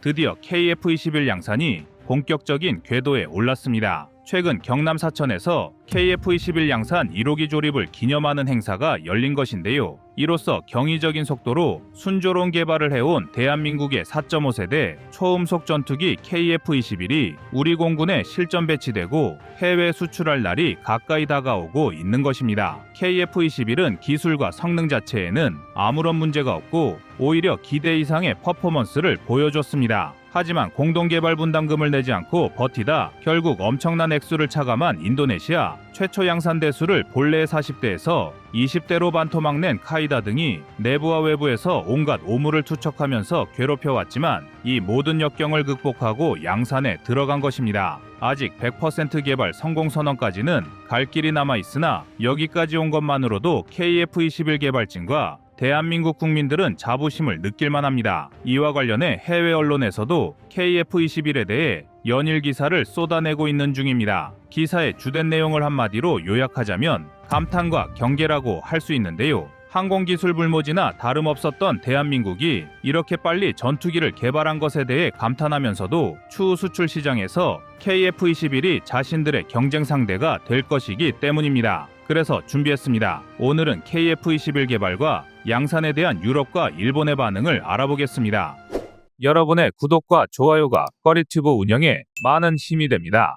드디어 KF-21 양산이 본격적인 궤도에 올랐습니다. 최근 경남 사천에서 KF-21 양산 1호기 조립을 기념하는 행사가 열린 것인데요. 이로써 경이적인 속도로 순조로운 개발을 해온 대한민국의 4.5세대 초음속 전투기 KF-21이 우리 공군에 실전 배치되고 해외 수출할 날이 가까이 다가오고 있는 것입니다. KF-21은 기술과 성능 자체에는 아무런 문제가 없고 오히려 기대 이상의 퍼포먼스를 보여줬습니다. 하지만 공동개발 분담금을 내지 않고 버티다 결국 엄청난 액수를 차감한 인도네시아 최초 양산 대수를 본래 40대에서 20대로 반토막 낸 카이다 등이 내부와 외부에서 온갖 오물을 투척하면서 괴롭혀왔지만 이 모든 역경을 극복하고 양산에 들어간 것입니다. 아직 100% 개발 성공 선언까지는 갈 길이 남아 있으나 여기까지 온 것만으로도 KF-21 개발진과 대한민국 국민들은 자부심을 느낄만 합니다. 이와 관련해 해외 언론에서도 KF-21에 대해 연일 기사를 쏟아내고 있는 중입니다. 기사의 주된 내용을 한마디로 요약하자면 감탄과 경계라고 할 수 있는데요. 항공기술 불모지나 다름없었던 대한민국이 이렇게 빨리 전투기를 개발한 것에 대해 감탄하면서도 추후 수출 시장에서 KF-21이 자신들의 경쟁 상대가 될 것이기 때문입니다. 그래서 준비했습니다. 오늘은 KF-21 개발과 양산에 대한 유럽과 일본의 반응을 알아보겠습니다. 여러분의 구독과 좋아요가 꺼리튜브 운영에 많은 힘이 됩니다.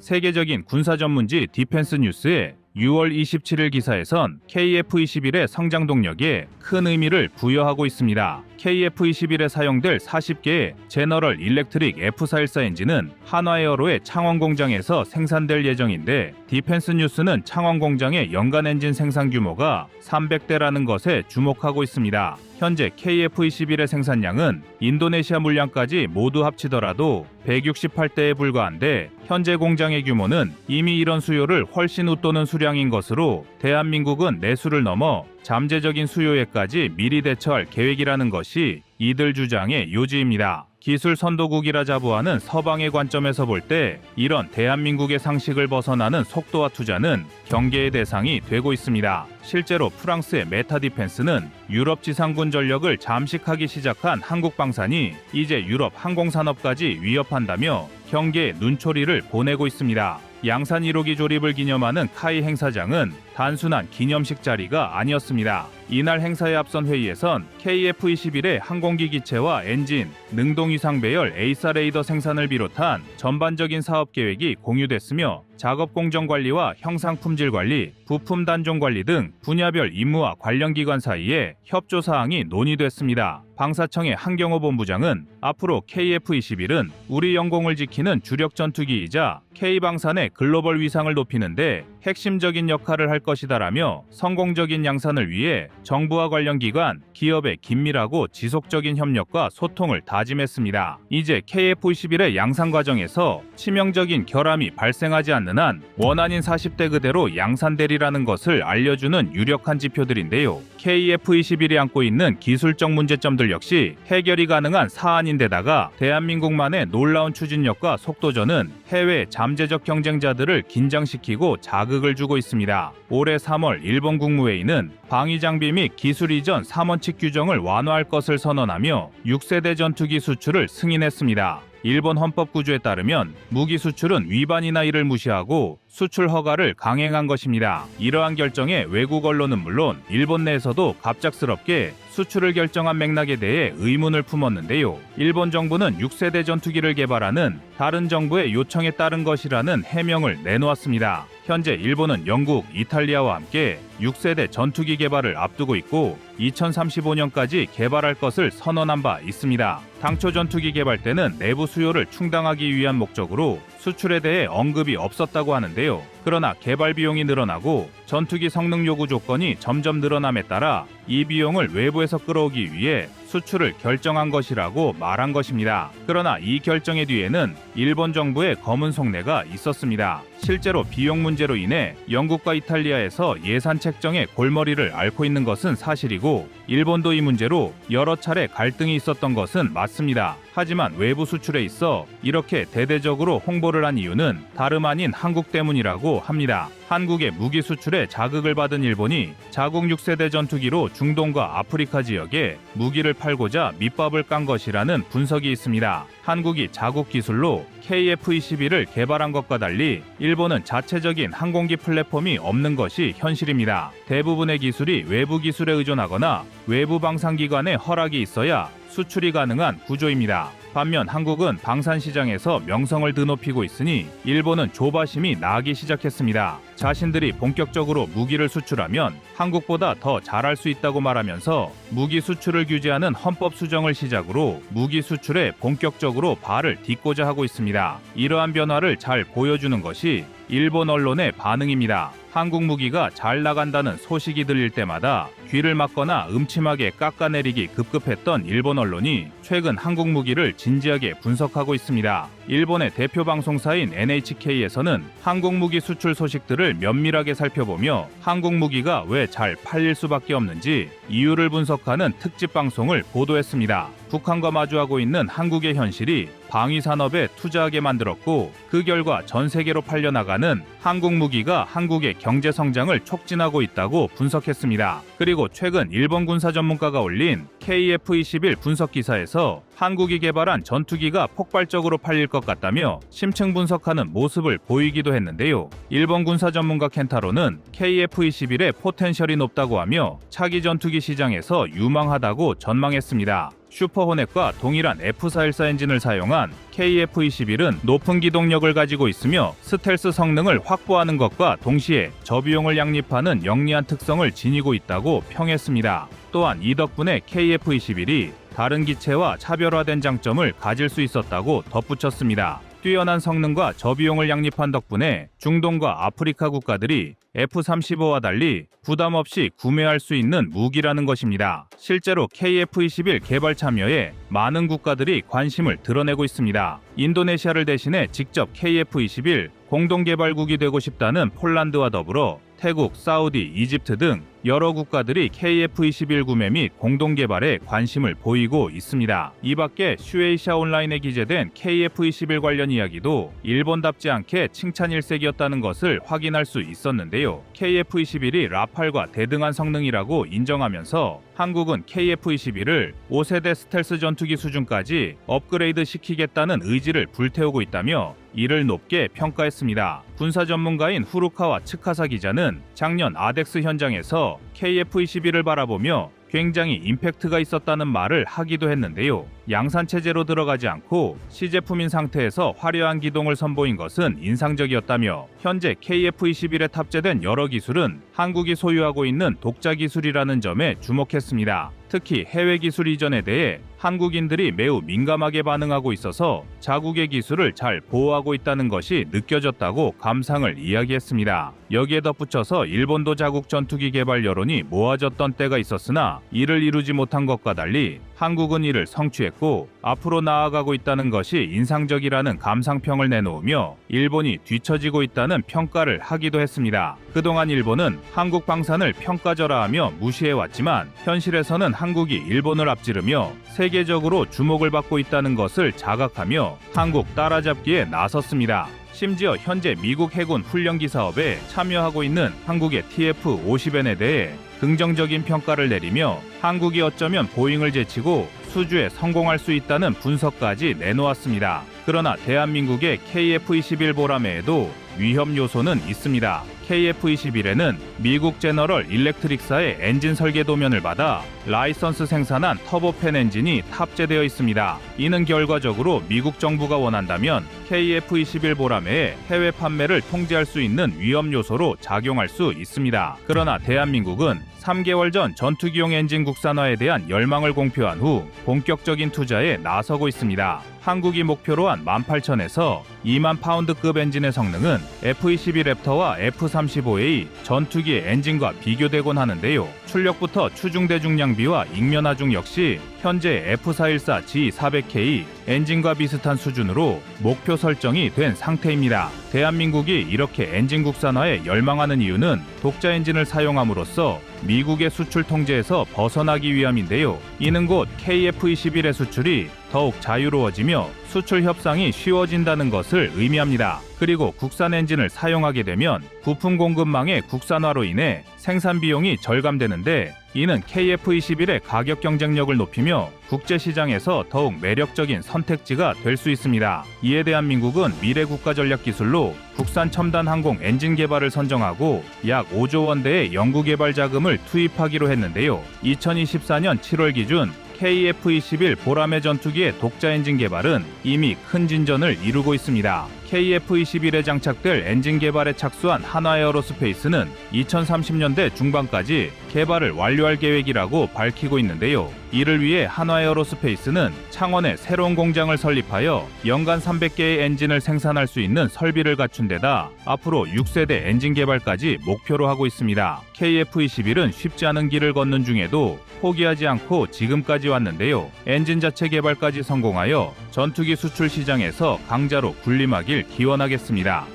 세계적인 군사 전문지 디펜스 뉴스의 6월 27일 기사에선 KF-21의 성장 동력에 큰 의미를 부여하고 있습니다. KF-21에 사용될 40개의 제너럴 일렉트릭 F414 엔진은 한화에어로의 창원 공장에서 생산될 예정인데 디펜스 뉴스는 창원 공장의 연간 엔진 생산 규모가 300대라는 것에 주목하고 있습니다. 현재 KF-21의 생산량은 인도네시아 물량까지 모두 합치더라도 168대에 불과한데 현재 공장의 규모는 이미 이런 수요를 훨씬 웃도는 수량인 것으로 대한민국은 내수를 넘어 잠재적인 수요에까지 미리 대처할 계획이라는 것이 이들 주장의 요지입니다. 기술 선도국이라 자부하는 서방의 관점에서 볼 때 이런 대한민국의 상식을 벗어나는 속도와 투자는 경계의 대상이 되고 있습니다. 실제로 프랑스의 메타 디펜스는 유럽 지상군 전력을 잠식하기 시작한 한국 방산이 이제 유럽 항공산업까지 위협한다며 경계에 눈초리를 보내고 있습니다. 양산 1호기 조립을 기념하는 카이 행사장은 단순한 기념식 자리가 아니었습니다. 이날 행사에 앞선 회의에선 KF-21의 항공기 기체와 엔진, 능동 위상 배열 에이사 레이더 생산을 비롯한 전반적인 사업 계획이 공유됐으며 작업 공정 관리와 형상 품질 관리, 부품 단종 관리 등 분야별 임무와 관련 기관 사이에 협조 사항이 논의됐습니다. 방사청의 한경호 본부장은 앞으로 KF-21은 우리 영공을 지키는 주력 전투기이자 K방산의 글로벌 위상을 높이는데 핵심적인 역할을 할 것이다라며 성공적인 양산을 위해 정부와 관련 기관, 기업의 긴밀하고 지속적인 협력과 소통을 다짐했습니다. 이제 KF-21의 양산 과정에서 치명적인 결함이 발생하지 않는 한 원안인 40대 그대로 양산되리라는 것을 알려주는 유력한 지표들인데요. KF-21이 안고 있는 기술적 문제점들 역시 해결이 가능한 사안인데다가 대한민국만의 놀라운 추진력과 속도전은 해외 잠재적 경쟁자들을 긴장시키고 자극 을 주고 있습니다. 올해 3월 일본 국무회의는 방위 장비 및 기술 이전 3원칙 규정을 완화할 것을 선언하며 6세대 전투기 수출을 승인했습니다. 일본 헌법 구조에 따르면 무기 수출은 위반이나 이를 무시하고 수출 허가를 강행한 것입니다. 이러한 결정에 외국 언론은 물론 일본 내에서도 갑작스럽게 수출을 결정한 맥락에 대해 의문을 품었는데요. 일본 정부는 6세대 전투기를 개발하는 다른 정부의 요청에 따른 것이라는 해명을 내놓았습니다. 현재 일본은 영국, 이탈리아와 함께 6세대 전투기 개발을 앞두고 있고 2035년까지 개발할 것을 선언한 바 있습니다. 당초 전투기 개발 때는 내부 수요를 충당하기 위한 목적으로 수출에 대해 언급이 없었다고 하는데요. 건데요. 그러나 개발 비용이 늘어나고 전투기 성능 요구 조건이 점점 늘어남에 따라 이 비용을 외부에서 끌어오기 위해 수출을 결정한 것이라고 말한 것입니다. 그러나 이 결정의 뒤에는 일본 정부의 검은 속내가 있었습니다. 실제로 비용 문제로 인해 영국과 이탈리아에서 예산 책정의 골머리를 앓고 있는 것은 사실이고 일본도 이 문제로 여러 차례 갈등이 있었던 것은 맞습니다. 하지만 외부 수출에 있어 이렇게 대대적으로 홍보를 한 이유는 다름 아닌 한국 때문이라고 합니다. 한국의 무기 수출에 자극을 받은 일본이 자국 6세대 전투기로 중동과 아프리카 지역에 무기를 팔고자 밑밥을 깐 것이라는 분석이 있습니다. 한국이 자국 기술로 KF-21을 개발한 것과 달리 일본은 자체적인 항공기 플랫폼이 없는 것이 현실입니다. 대부분의 기술이 외부 기술에 의존하거나 외부 방산기관의 허락이 있어야 수출이 가능한 구조입니다. 반면 한국은 방산 시장에서 명성을 드높이고 있으니 일본은 조바심이 나기 시작했습니다. 자신들이 본격적으로 무기를 수출하면 한국보다 더 잘할 수 있다고 말하면서 무기 수출을 규제하는 헌법 수정을 시작으로 무기 수출에 본격적으로 발을 딛고자 하고 있습니다. 이러한 변화를 잘 보여주는 것이 일본 언론의 반응입니다. 한국 무기가 잘 나간다는 소식이 들릴 때마다 귀를 막거나 음침하게 깎아내리기 급급했던 일본 언론이 최근 한국 무기를 진지하게 분석하고 있습니다. 일본의 대표 방송사인 NHK에서는 한국 무기 수출 소식들을 면밀하게 살펴보며 한국 무기가 왜 잘 팔릴 수밖에 없는지 이유를 분석하는 특집 방송을 보도했습니다. 북한과 마주하고 있는 한국의 현실이 방위 산업에 투자하게 만들었고 그 결과 전 세계로 팔려나가는 한국 무기가 한국의 경제 성장을 촉진하고 있다고 분석했습니다. 그리고 최근 일본 군사 전문가가 올린 KF-21 분석 기사에서 한국이 개발한 전투기가 폭발적으로 팔릴 것 같다며 심층 분석하는 모습을 보이기도 했는데요. 일본 군사 전문가 켄타로는 KF-21의 포텐셜이 높다고 하며 차기 전투기 시장에서 유망하다고 전망했습니다. 슈퍼호넷과 동일한 F414 엔진을 사용한 KF-21은 높은 기동력을 가지고 있으며 스텔스 성능을 확보하는 것과 동시에 저비용을 양립하는 영리한 특성을 지니고 있다고 평했습니다. 또한 이 덕분에 KF-21이 다른 기체와 차별화된 장점을 가질 수 있었다고 덧붙였습니다. 뛰어난 성능과 저비용을 양립한 덕분에 중동과 아프리카 국가들이 F-35와 달리 부담 없이 구매할 수 있는 무기라는 것입니다. 실제로 KF-21 개발 참여에 많은 국가들이 관심을 드러내고 있습니다. 인도네시아를 대신해 직접 KF-21 공동 개발국이 되고 싶다는 폴란드와 더불어 태국, 사우디, 이집트 등 여러 국가들이 KF-21 구매 및 공동 개발에 관심을 보이고 있습니다. 이 밖에 슈에이샤 온라인에 기재된 KF-21 관련 이야기도 일본답지 않게 칭찬 일색이었다는 것을 확인할 수 있었는데요. KF-21이 라팔과 대등한 성능이라고 인정하면서 한국은 KF-21을 5세대 스텔스 전투기 수준까지 업그레이드 시키겠다는 의지를 불태우고 있다며 이를 높게 평가했습니다. 군사 전문가인 후루카와 츠카사 기자는 작년 아덱스 현장에서 KF-21을 바라보며 굉장히 임팩트가 있었다는 말을 하기도 했는데요. 양산 체제로 들어가지 않고 시제품인 상태에서 화려한 기동을 선보인 것은 인상적이었다며 현재 KF-21에 탑재된 여러 기술은 한국이 소유하고 있는 독자 기술이라는 점에 주목했습니다. 특히 해외 기술 이전에 대해 한국인들이 매우 민감하게 반응하고 있어서 자국의 기술을 잘 보호하고 있다는 것이 느껴졌다고 감상을 이야기했습니다. 여기에 덧붙여서 일본도 자국 전투기 개발 여론이 모아졌던 때가 있었으나 이를 이루지 못한 것과 달리 한국은 이를 성취했고 앞으로 나아가고 있다는 것이 인상적이라는 감상평을 내놓으며 일본이 뒤처지고 있다는 평가를 하기도 했습니다. 그동안 일본은 한국 방산을 평가절하하며 무시해왔지만 현실에서는 한 국이 일본을 앞지르며 세계적으로 주목을 받고 있다는 것을 자각하며 한국 따라잡기에 나섰습니다. 심지어 현재 미국 해군 훈련기 사업에 참여하고 있는 한국의 TF-50N에 대해 긍정적인 평가를 내리며 한국이 어쩌면 보잉을 제치고 수주에 성공할 수 있다는 분석까지 내놓았습니다. 그러나 대한민국의 KF-21 보라매에도 위험 요소는 있습니다. KF-21에는 미국 제너럴 일렉트릭사의 엔진 설계 도면을 받아 라이선스 생산한 터보팬 엔진이 탑재되어 있습니다. 이는 결과적으로 미국 정부가 원한다면 KF-21 보라매의 해외 판매를 통제할 수 있는 위험 요소로 작용할 수 있습니다. 그러나 대한민국은 3개월 전 전투기용 엔진 국산화에 대한 열망을 공표한 후 본격적인 투자에 나서고 있습니다. 한국이 목표로 한 18,000에서 2만 파운드급 엔진의 성능은 F-22 랩터와 F-35A 전투기의 엔진과 비교되곤 하는데요. 출력부터 추중 대중 량비와 익면 하중 역시 현재 F414 G400K 엔진과 비슷한 수준으로 목표 설정이 된 상태입니다. 대한민국이 이렇게 엔진 국산화에 열망하는 이유는 독자 엔진을 사용함으로써 미국의 수출 통제에서 벗어나기 위함인데요. 이는 곧 KF-21의 수출이 더욱 자유로워지며 수출 협상이 쉬워진다는 것을 의미합니다. 그리고 국산 엔진을 사용하게 되면 부품 공급망의 국산화로 인해 생산 비용이 절감되는데 이는 KF-21의 가격 경쟁력을 높이며 국제 시장에서 더욱 매력적인 선택지가 될 수 있습니다. 이에 대한민국은 미래 국가 전략 기술로 국산 첨단 항공 엔진 개발을 선정하고 약 5조 원대의 연구 개발 자금을 투입하기로 했는데요. 2024년 7월 기준 KF-21 보라매 전투기의 독자 엔진 개발은 이미 큰 진전을 이루고 있습니다. KF-21에 장착될 엔진 개발에 착수한 한화에어로스페이스는 2030년대 중반까지 개발을 완료할 계획이라고 밝히고 있는데요. 이를 위해 한화에어로스페이스는 창원에 새로운 공장을 설립하여 연간 300개의 엔진을 생산할 수 있는 설비를 갖춘 데다 앞으로 6세대 엔진 개발까지 목표로 하고 있습니다. KF-21은 쉽지 않은 길을 걷는 중에도 포기하지 않고 지금까지 왔는데요. 엔진 자체 개발까지 성공하여 전투기 수출 시장에서 강자로 군림하길 기원하겠습니다.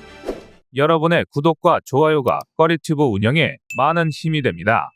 여러분의 구독과 좋아요가 꺼리튜브 운영에 많은 힘이 됩니다.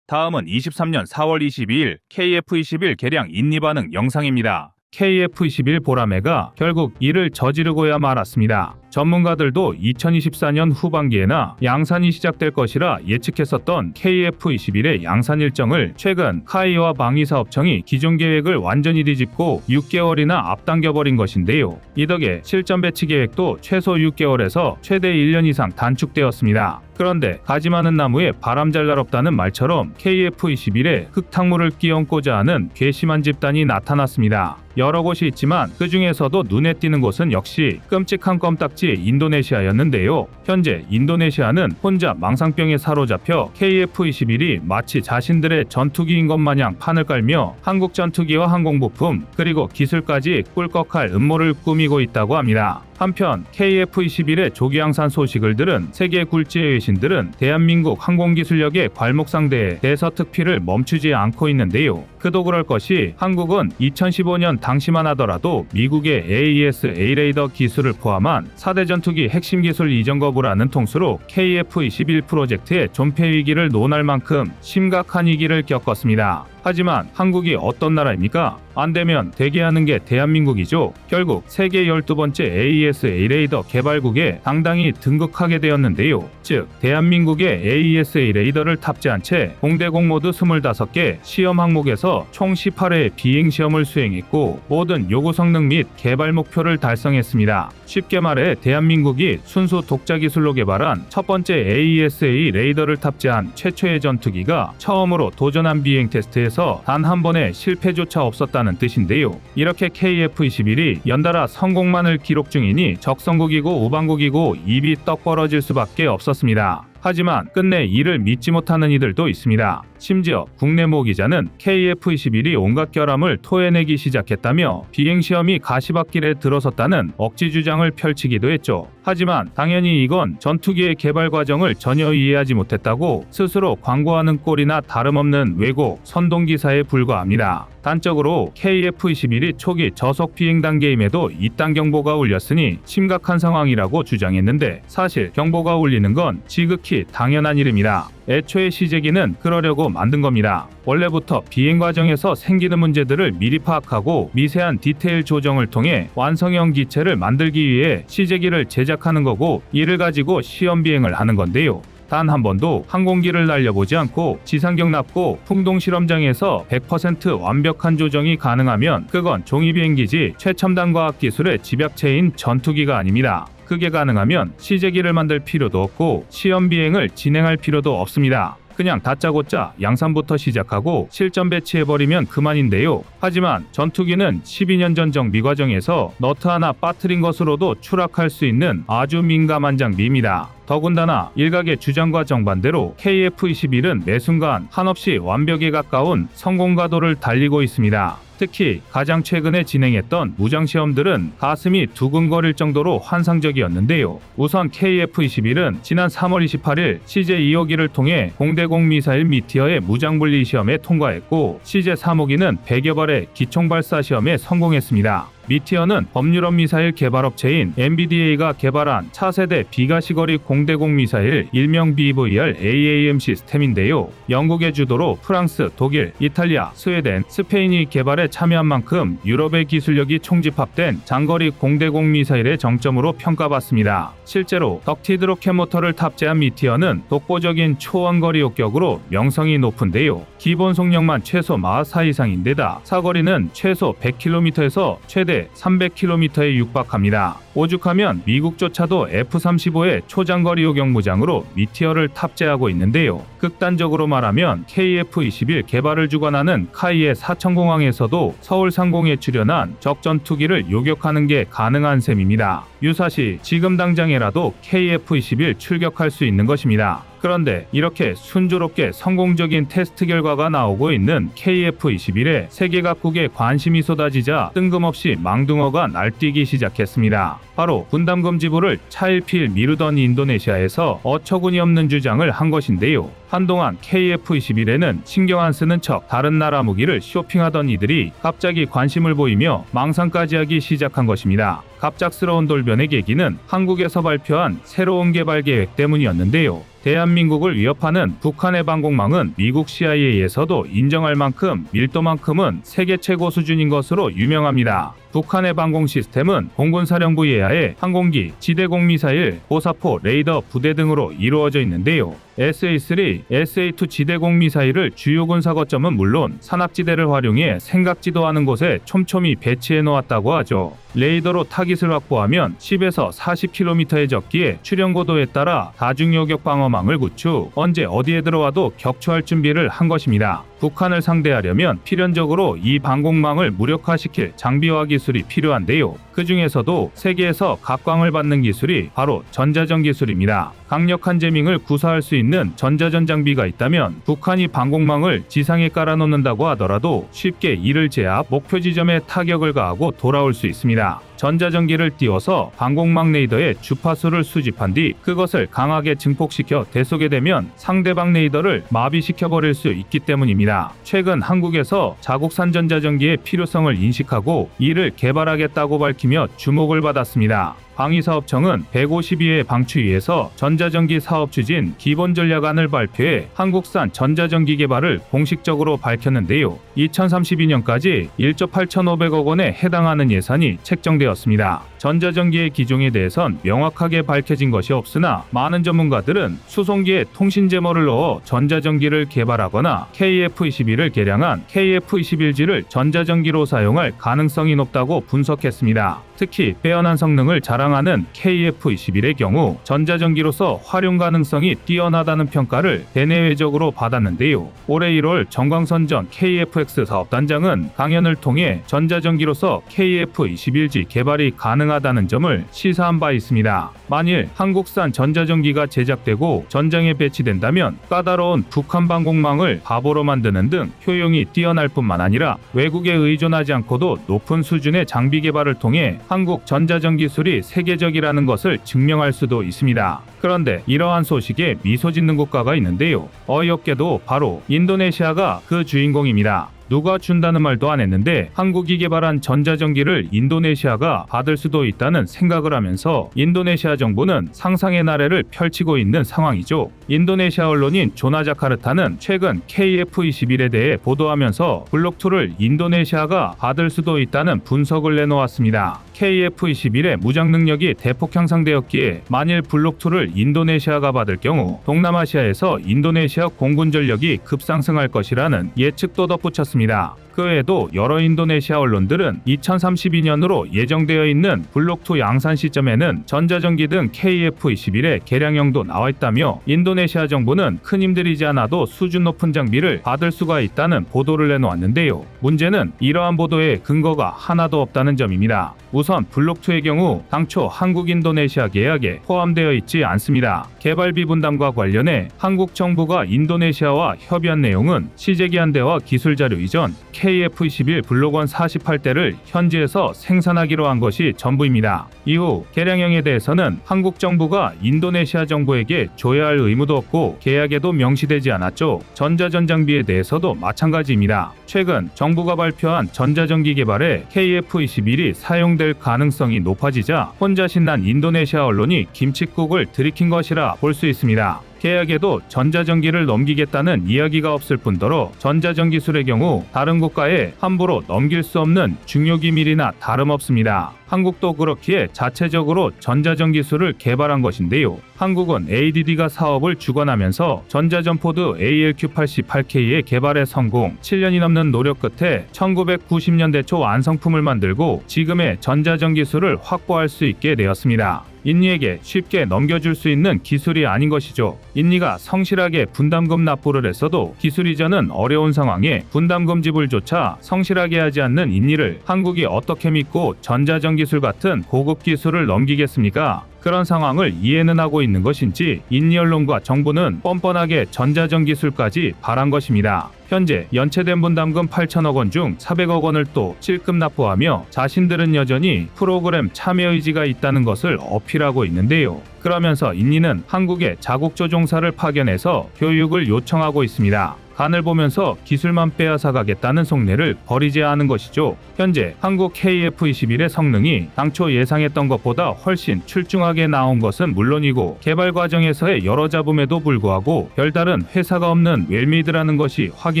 다음은 23년 4월 22일 KF-21 개량 인리 반응 영상입니다. KF-21 보라매가 결국 이를 저지르고야 말았습니다. 전문가들도 2024년 후반기에나 양산이 시작될 것이라 예측했었던 KF-21의 양산 일정을 최근 카이와 방위사업청이 기존 계획을 완전히 뒤집고 6개월이나 앞당겨버린 것인데요. 이 덕에 실전 배치 계획도 최소 6개월에서 최대 1년 이상 단축되었습니다. 그런데 가지 많은 나무에 바람 잘 날 없다는 말처럼 KF-21에 흙탕물을 끼얹고자 하는 괘씸한 집단이 나타났습니다. 여러 곳이 있지만 그 중에서도 눈에 띄는 곳은 역시 끔찍한 껌딱지 인도네시아였는데요. 현재 인도네시아는 혼자 망상병에 사로잡혀 KF-21이 마치 자신들의 전투기인 것 마냥 판을 깔며 한국 전투기와 항공부품 그리고 기술까지 꿀꺽할 음모를 꾸미고 있다고 합니다. 한편 KF-21의 조기 양산 소식을 들은 세계 굴지의 외신들은 대한민국 항공기술력의 괄목상대에 대서특필을 멈추지 않고 있는데요. 그도 그럴 것이 한국은 2015년 당시만 하더라도 미국의 AES A-레이더 기술을 포함한 4대 전투기 핵심 기술 이전 거부라는 통수로 KF-21 프로젝트의 존폐 위기를 논할 만큼 심각한 위기를 겪었습니다. 하지만 한국이 어떤 나라입니까? 안 되면 대기하는 게 대한민국이죠. 결국 세계 12번째 AES A-레이더 개발국에 당당히 등극하게 되었는데요. 즉, 대한민국의 AES A-레이더를 탑재한 채 공대 공 모드 25개 시험 항목에서 총 18회 비행 시험을 수행했고 모든 요구 성능 및 개발 목표를 달성했습니다. 쉽게 말해 대한민국이 순수 독자 기술로 개발한 첫 번째 AES-A 레이더를 탑재한 최초의 전투기가 처음으로 도전한 비행 테스트에 서 단 한 번의 실패조차 없었다는 뜻인데요. 이렇게 KF-21이 연달아 성공만을 기록 중이니 적성국이고 우방국이고 입이 떡 벌어질 수밖에 없었습니다. 하지만 끝내 이를 믿지 못하는 이들도 있습니다. 심지어 국내 모 기자는 KF-21이 온갖 결함을 토해내기 시작했다며 비행시험이 가시밭길에 들어섰다는 억지 주장을 펼치기도 했죠. 하지만 당연히 이건 전투기의 개발 과정을 전혀 이해하지 못했다고 스스로 광고하는 꼴이나 다름없는 왜곡, 선동기사에 불과합니다. 단적으로 KF-21이 초기 저속 비행 단계임에도 이딴 경보가 울렸으니 심각한 상황이라고 주장했는데 사실 경보가 울리는 건 지극히 당연한 일입니다. 애초에 시제기는 그러려고 만든 겁니다. 원래부터 비행 과정에서 생기는 문제들을 미리 파악하고 미세한 디테일 조정을 통해 완성형 기체를 만들기 위해 시제기를 제작하는 거고 이를 가지고 시험 비행을 하는 건데요. 단 한 번도 항공기를 날려보지 않고 지상경 납고 풍동 실험장에서 100% 완벽한 조정이 가능하면 그건 종이 비행기지 최첨단 과학 기술의 집약체인 전투기가 아닙니다. 그게 가능하면 시제기를 만들 필요도 없고 시험 비행을 진행할 필요도 없습니다. 그냥 다짜고짜 양산부터 시작하고 실전 배치해버리면 그만인데요. 하지만 전투기는 12년 전 정비 과정에서 너트 하나 빠뜨린 것으로도 추락할 수 있는 아주 민감한 장비입니다. 더군다나 일각의 주장과 정반대로 KF-21은 매 순간 한없이 완벽에 가까운 성공 가도를 달리고 있습니다. 특히 가장 최근에 진행했던 무장 시험들은 가슴이 두근거릴 정도로 환상적이었는데요. 우선 KF-21은 지난 3월 28일 CJ-2호기를 통해 공대공 미사일 미티어의 무장 분리 시험에 통과했고 CJ-3호기는 100여 발의 기총 발사 시험에 성공했습니다. 미티어는 법유럽 미사일 개발 업체인 MBDA가 개발한 차세대 비가시거리 공대공 미사일 일명 BVR AAM 시스템인데요. 영국의 주도로 프랑스, 독일, 이탈리아, 스웨덴, 스페인이 개발에 참여한 만큼 유럽의 기술력이 총집합된 장거리 공대공 미사일의 정점으로 평가받습니다. 실제로 덕티드 로켓 모터를 탑재한 미티어는 독보적인 초원거리 요격으로 명성이 높은데요. 기본 속력만 최소 마하 4 이상인데다 사거리는 최소 100km에서 최대 300km에 육박합니다. 오죽하면 미국조차도 F-35의 초장거리 요격 무장으로 미티어를 탑재하고 있는데요. 극단적으로 말하면 KF-21 개발을 주관하는 카이의 사천공항에서도 서울 상공에 출연한 적전투기를 요격하는 게 가능한 셈입니다. 유사시 지금 당장이라도 KF-21 출격할 수 있는 것입니다. 그런데 이렇게 순조롭게 성공적인 테스트 결과가 나오고 있는 KF-21에 세계 각국의 관심이 쏟아지자 뜬금없이 망둥어가 날뛰기 시작했습니다. 바로 분담금 지불을 차일피일 미루던 인도네시아에서 어처구니 없는 주장을 한 것인데요. 한동안 KF-21에는 신경 안 쓰는 척 다른 나라 무기를 쇼핑하던 이들이 갑자기 관심을 보이며 망상까지 하기 시작한 것입니다. 갑작스러운 돌변의 계기는 한국에서 발표한 새로운 개발 계획 때문이었는데요. 대한민국을 위협하는 북한의 방공망은 미국 CIA에서도 인정할 만큼 밀도만큼은 세계 최고 수준인 것으로 유명합니다. 북한의 방공 시스템은 공군사령부 예하의 항공기, 지대공 미사일, 고사포, 레이더 부대 등으로 이루어져 있는데요. SA-3, SA-2 지대공 미사일을 주요 군 사 거점은 물론 산악지대를 활용해 생각지도 않은 곳에 촘촘히 배치해 놓았다고 하죠. 레이더로 타깃을 확보하면 10에서 40km의 적기에 출현 고도에 따라 다중 요격 방어망을 구축, 언제 어디에 들어와도 격추할 준비를 한 것입니다. 북한을 상대하려면 필연적으로 이 방공망을 무력화시킬 장비화 기술이 필요한데요. 그 중에서도 세계에서 각광을 받는 기술이 바로 전자전 기술입니다. 강력한 재밍을 구사할 수 있는 전자전 장비가 있다면 북한이 방공망을 지상에 깔아놓는다고 하더라도 쉽게 이를 제압 목표 지점에 타격을 가하고 돌아올 수 있습니다. 전자전기를 띄워서 방공망 레이더의 주파수를 수집한 뒤 그것을 강하게 증폭시켜 대속에 되면 상대방 레이더를 마비시켜 버릴 수 있기 때문입니다. 최근 한국에서 자국산 전자전기의 필요성을 인식하고 이를 개발하겠다고 밝히며 주목을 받았습니다. 방위사업청은 152회 방추위에서 전자전기 사업 추진 기본 전략안을 발표해 한국산 전자전기 개발을 공식적으로 밝혔는데요. 2032년까지 1조 8,500억 원에 해당하는 예산이 책정되었습니다. 전자전기의 기종에 대해선 명확하게 밝혀진 것이 없으나 많은 전문가들은 수송기에 통신 제모를 넣어 전자전기를 개발하거나 KF-21을 개량한 KF-21G를 전자전기로 사용할 가능성이 높다고 분석했습니다. 특히 빼어난 성능을 자랑 하는 KF-21의 경우 전자전기로서 활용 가능성이 뛰어나다는 평가를 대내외적으로 받았는데요. 올해 1월 정광선전 KFX 사업단장은 강연을 통해 전자전기로서 KF-21G 개발이 가능하다는 점을 시사한 바 있습니다. 만일 한국산 전자전기가 제작되고 전장에 배치된다면 까다로운 북한 방공망을 바보로 만드는 등 효용이 뛰어날 뿐만 아니라 외국에 의존하지 않고도 높은 수준의 장비 개발을 통해 한국 전자전 기술이 세계적이라는 것을 증명할 수도 있습니다. 그런데 이러한 소식에 미소 짓는 국가가 있는데요. 어이없게도 바로 인도네시아가 그 주인공입니다. 누가 준다는 말도 안 했는데 한국이 개발한 전자전기를 인도네시아가 받을 수도 있다는 생각을 하면서 인도네시아 정부는 상상의 나래를 펼치고 있는 상황이죠. 인도네시아 언론인 조나자카르타는 최근 KF-21에 대해 보도하면서 블록2를 인도네시아가 받을 수도 있다는 분석을 내놓았습니다. KF-21의 무장 능력이 대폭 향상되었기에 만일 블록2를 인도네시아가 받을 경우 동남아시아에서 인도네시아 공군 전력이 급상승할 것이라는 예측도 덧붙였습니다. 있습니다. 그 외에도 여러 인도네시아 언론들은 2032년으로 예정되어 있는 블록2 양산 시점에는 전자전기 등 KF-21의 개량형도 나와 있다며 인도네시아 정부는 큰 힘들이지 않아도 수준 높은 장비를 받을 수가 있다는 보도를 내놓았는데요. 문제는 이러한 보도에 근거가 하나도 없다는 점입니다. 우선 블록2의 경우 당초 한국 인도네시아 계약에 포함되어 있지 않습니다. 개발비 분담과 관련해 한국 정부가 인도네시아와 협의한 내용은 시제기한대와 기술 자료 이전 KF-21 블록1 48대를 현지에서 생산하기로 한 것이 전부입니다. 이후 개량형에 대해서는 한국 정부가 인도네시아 정부에게 줘야 할 의무도 없고 계약에도 명시되지 않았죠. 전자전장비에 대해서도 마찬가지입니다. 최근 정부가 발표한 전자전기 개발에 KF-21이 사용될 가능성이 높아지자 혼자 신난 인도네시아 언론이 김칫국을 들이킨 것이라 볼 수 있습니다. 계약에도 전자전기를 넘기겠다는 이야기가 없을 뿐더러 전자전기술의 경우 다른 국가에 함부로 넘길 수 없는 중요 기밀이나 다름없습니다. 한국도 그렇기에 자체적으로 전자전기술을 개발한 것인데요. 한국은 ADD가 사업을 주관하면서 전자전포드 ALQ88K의 개발에 성공, 7년이 넘는 노력 끝에 1990년대 초 완성품을 만들고 지금의 전자전기술을 확보할 수 있게 되었습니다. 인니에게 쉽게 넘겨줄 수 있는 기술이 아닌 것이죠. 인니가 성실하게 분담금 납부를 했어도 기술 이전은 어려운 상황에 분담금 지불조차 성실하게 하지 않는 인니를 한국이 어떻게 믿고 전자전 기술 같은 고급 기술을 넘기겠습니까? 그런 상황을 이해는 하고 있는 것인지 인니 언론과 정부는 뻔뻔하게 전자전 기술까지 바란 것입니다. 현재 연체된 분담금 8천억 원 중 400억 원을 또 찔끔 납부하며 자신들은 여전히 프로그램 참여 의지가 있다는 것을 어필하고 있는데요. 그러면서 인니는 한국의 자국 조 종사를 파견해서 교육을 요청하고 있습니다. 간을 보면서 기술만 빼앗아 가겠다는 속내를 버리지 않은 것이죠. 현재 한국 KF-21의 성능이 당초 예상했던 것보다 훨씬 출중하게 나온 것은 물론이고 개발 과정에서의 여러 잡음에도 불구하고 별다른 회사가 없는 웰미드라는 것이 확인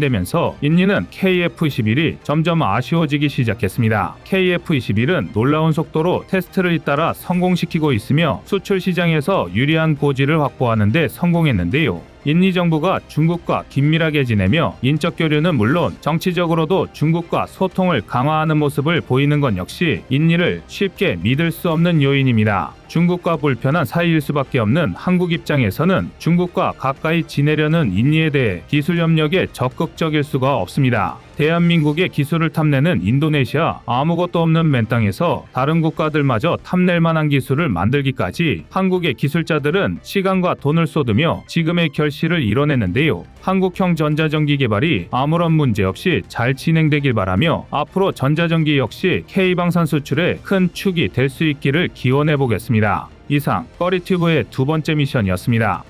되면서 인니는 KF-21이 점점 아쉬워지기 시작했습니다. KF-21은 놀라운 속도로 테스트를 잇따라 성공시키고 있으며 수출 시장에서 유리한 고지를 확보하는 데 성공했는데요. 인니 정부가 중국과 긴밀하게 지내며 인적 교류는 물론 정치적으로도 중국과 소통을 강화하는 모습을 보이는 건 역시 인니를 쉽게 믿을 수 없는 요인입니다. 중국과 불편한 사이일 수밖에 없는 한국 입장에서는 중국과 가까이 지내려는 인니에 대해 기술 협력에 적극적일 수가 없습니다. 대한민국의 기술을 탐내는 인도네시아 아무것도 없는 맨 땅에서 다른 국가들마저 탐낼 만한 기술을 만들기까지 한국의 기술자들은 시간과 돈을 쏟으며 지금의 결실을 이뤄냈는데요. 한국형 전자전기 개발이 아무런 문제 없이 잘 진행되길 바라며 앞으로 전자전기 역시 K방산 수출에 큰 축이 될 수 있기를 기원해 보겠 이상 꺼리튜브의 두 번째 미션이었습니다.